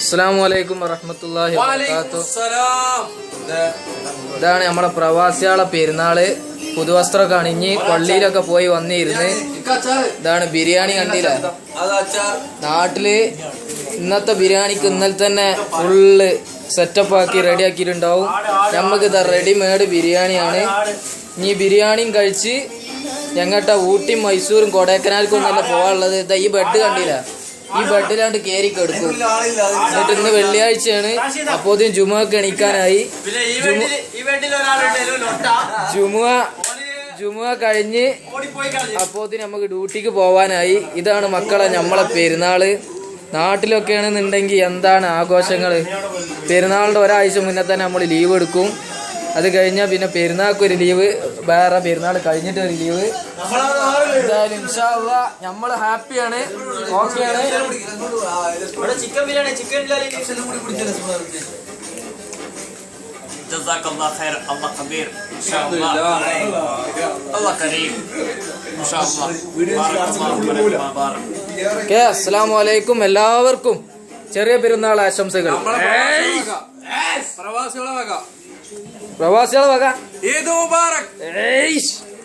അസ്സലാമു അലൈക്കും വറഹ്മത്തുള്ളാഹി വബറകാതുഹു ഇതാണ് നമ്മളെ പ്രവാസികളെ പെരുന്നാൾ. പുതുവസ്ത്രമൊക്കെ അണിഞ്ഞ് പള്ളിയിലൊക്കെ പോയി വന്നിരുന്ന് ഇതാണ് ബിരിയാണി കണ്ടില്ല? നാട്ടിൽ ഇന്നത്തെ ബിരിയാണിക്ക് ഇന്നലെ തന്നെ ഫുള്ള് സെറ്റപ്പ് ആക്കി റെഡി ആക്കിയിട്ടുണ്ടാവും. നമുക്ക് ഇതാ റെഡിമെയ്ഡ് ബിരിയാണിയാണ്. ഇനി ബിരിയാണിയും കഴിച്ച് ഞങ്ങട്ട ഊട്ടി മൈസൂരും കൊടൈക്കനാൽക്കും ഒന്നല്ല പോകാനുള്ളത്? ഇതാ ഈ ബെഡ് കണ്ടില്ല? ഈ ബെഡിലാണ്ട് കയറി കെടുക്കും. എന്നിട്ട് ഇന്ന് വെള്ളിയാഴ്ചയാണ്. അപ്പോഴും ജുമുക്ക് എണീക്കാനായി. ജുമ ജുമ ജുമുഅ ജുമുഅ കഴിഞ്ഞ് അപ്പോത്തിന് നമുക്ക് ഡ്യൂട്ടിക്ക് പോവാനായി. ഇതാണ് മക്കളെ നമ്മളെ പെരുന്നാൾ. നാട്ടിലൊക്കെ ആണെന്നുണ്ടെങ്കിൽ എന്താണ് ആഘോഷങ്ങൾ പെരുന്നാളിന്റെ ഒരാഴ്ച മുന്നേ തന്നെ നമ്മൾ ലീവ് എടുക്കും. അത് കഴിഞ്ഞാൽ പിന്നെ പെരുന്നാൾക്കൊരു ലീവ്. വേറെ പെരുന്നാൾ കഴിഞ്ഞിട്ട് ഒരു ലീവ് എന്തായാലും ഇൻഷാല്ല നമ്മൾ ഹാപ്പിയാണ് ഓക്കെയാണ് ഇവിടെ ചിക്കൻ ബിരിയാണി ചിക്കൻ جزاك الله خير الله كبير ان شاء الله الله كريم ان شاء الله بارك الله فيك بارك ഓക്കെ അസ്സാം വലൈക്കും എല്ലാവർക്കും ചെറിയ പെരുന്നാൾ ആശംസകൾ പ്രവാസികളെ വക. പ്രവാസികളെ വക? ഈദ് മുബാറക്. ഏയ്ഷ്